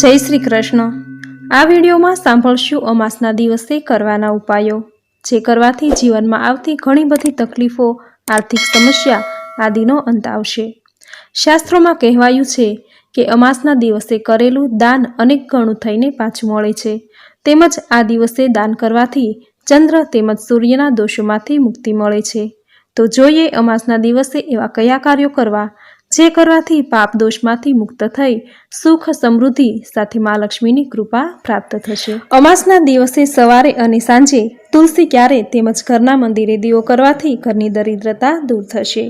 જય શ્રી કૃષ્ણ. આ વિડીયોમાં સાંભળશું અમાસના દિવસે કરવાના ઉપાયો, જે કરવાથી જીવનમાં આવતી ઘણી બધી તકલીફો, આર્થિક સમસ્યા આદિનો અંત આવશે. શાસ્ત્રોમાં કહેવાયું છે કે અમાસના દિવસે કરેલું દાન અનેક ગણું થઈને પાછું મળે છે. તેમજ આ દિવસે દાન કરવાથી ચંદ્ર તેમજ સૂર્યના દોષોમાંથી મુક્તિ મળે છે. તો જોઈએ અમાસના દિવસે એવા કયા કાર્યો કરવા જે કરવાથી પાપ દોષમાંથી મુક્ત થઈ સુખ સમૃદ્ધિ સાથે મા લક્ષ્મીની કૃપા પ્રાપ્ત થશે. અમાસના દિવસે સવારે અને સાંજે તુલસી ક્યારે તેમજ ઘરના મંદિરે દીવો કરવાથી ઘરની દરિદ્રતા દૂર થશે.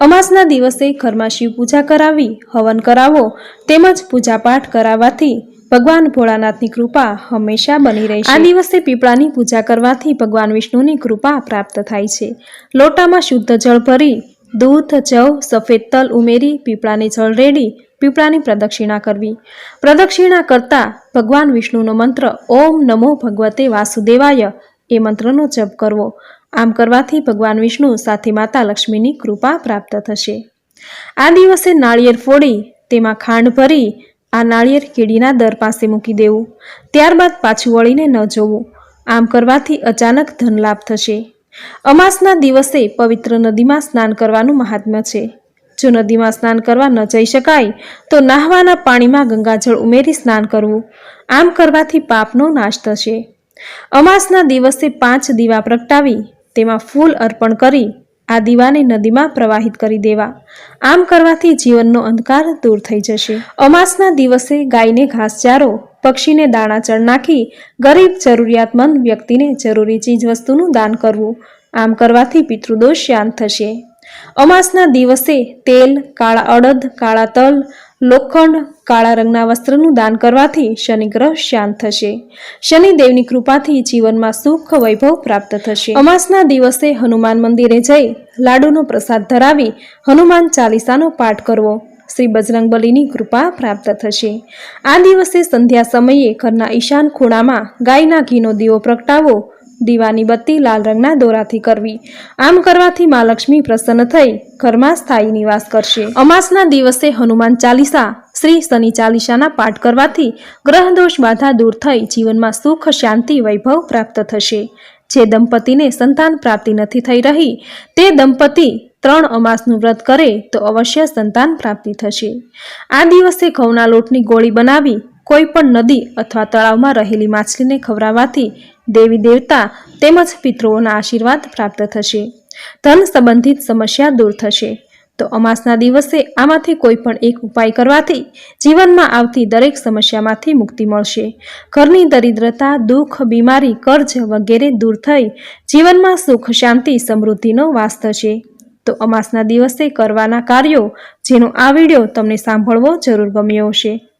અમાસના દિવસે ઘરમાં શિવ પૂજા કરાવી, હવન કરાવો, તેમજ પૂજાપાઠ કરાવવાથી ભગવાન ભોળાનાથની કૃપા હંમેશા બની રહેશે. આ દિવસે પીપળાની પૂજા કરવાથી ભગવાન વિષ્ણુની કૃપા પ્રાપ્ત થાય છે. લોટામાં શુદ્ધ જળ ભરી દૂધ, જવ, સફેદ તલ ઉમેરી, પીપળાની જળ રેડી, પીપળાની પ્રદક્ષિણા કરવી. પ્રદક્ષિણા કરતા ભગવાન વિષ્ણુનો મંત્ર, ઓમ નમો ભગવતે વાસુદેવાય, એ મંત્રનો જપ કરવો. આમ કરવાથી ભગવાન વિષ્ણુ સાથે માતા લક્ષ્મીની કૃપા પ્રાપ્ત થશે. આ દિવસે નાળિયેર ફોડી, તેમાં ખાંડ ભરી, આ નાળિયેર કીડીના દર પાસે મૂકી દેવું. ત્યારબાદ પાછું વળીને ન જોવું. આમ કરવાથી અચાનક ધનલાભ થશે. અમાસના દિવસે પવિત્ર નદીમાં સ્નાન કરવાનું મહાત્મ્ય છે. જો નદીમાં સ્નાન કરવા ન જઈ શકાય, તો નાહવાના પાણીમાં ગંગાજળ ઉમેરી સ્નાન કરવું. આમ કરવાથી પાપનો નાશ થશે. અમાસના દિવસે પાંચ દીવા પ્રગટાવી, તેમાં ફૂલ અર્પણ કરી આ દીવાને નદીમાં પ્રવાહિત કરી દેવા. આમ કરવાથી જીવનનો અંધકાર દૂર થઈ જશે. અમાસના દિવસે ગાયને ઘાસચારો પક્ષીને દાણા ચણ નાખી ગરીબ જરૂરિયાતમંદ વ્યક્તિને જરૂરી ચીજ વસ્તુનું દાન કરવું. આમ કરવાથી પિતૃદોષ શાંત થશે. અમાસના દિવસે તેલ, કાળા અડદ, કાળા તલ, લોખંડ, કાળા રંગના વસ્ત્રનું દાન કરવાથી શનિગ્રહ શાંત થશે. શનિદેવની કૃપાથી જીવનમાં સુખ, વૈભવ પ્રાપ્ત થશે. અમાસના દિવસે હનુમાન મંદિરે જઈ લાડુનો પ્રસાદ ધરાવી હનુમાન ચાલીસાનો પાઠ કરવો. શ્રી બજરંગબલીની કૃપા પ્રાપ્ત થશે. આ દિવસે સંધ્યા સમયે ઘરના ઈશાન ખૂણામાં ગાયના ઘીનો દીવો પ્રગટાવો. દીવાની બત્તી લાલ રંગના દોરાથી કરવી. આમ કરવાથી મા લક્ષ્મી પ્રસન્ન થઈ ઘરમાં સ્થાયી નિવાસ કરશે. અમાસના દિવસે હનુમાન ચાલીસા, શ્રી શનિ ચાલીસાના પાઠ કરવાથી ગ્રહદોષ બાધા દૂર થઈ જીવનમાં સુખ, શાંતિ, વૈભવ પ્રાપ્ત થશે. જે દંપતીને સંતાન પ્રાપ્તિ નથી થઈ રહી, તે દંપતી ત્રણ અમાસનું વ્રત કરે તો અવશ્ય સંતાન પ્રાપ્તિ થશે. આ દિવસે ઘઉંના લોટની ગોળી બનાવી કોઈ પણ નદી અથવા તળાવમાં રહેલી માછલીને ખવડાવવાથી દેવી દેવતા તેમજ પિતૃઓના આશીર્વાદ પ્રાપ્ત થશે. ધન સંબંધિત સમસ્યા દૂર થશે. તો અમાસના દિવસે આમાંથી કોઈ પણ એક ઉપાય કરવાથી જીવનમાં આવતી દરેક સમસ્યામાંથી મુક્તિ મળશે. ઘરની દરિદ્રતા, દુઃખ, બીમારી, કર્જ વગેરે દૂર થઈ જીવનમાં સુખ, શાંતિ, સમૃદ્ધિનો વાસ થશે. તો અમાસના દિવસે કરવાના કાર્યો, જેનો આ વીડિયો તમને સાંભળવો જરૂર ગમ્યો હશે.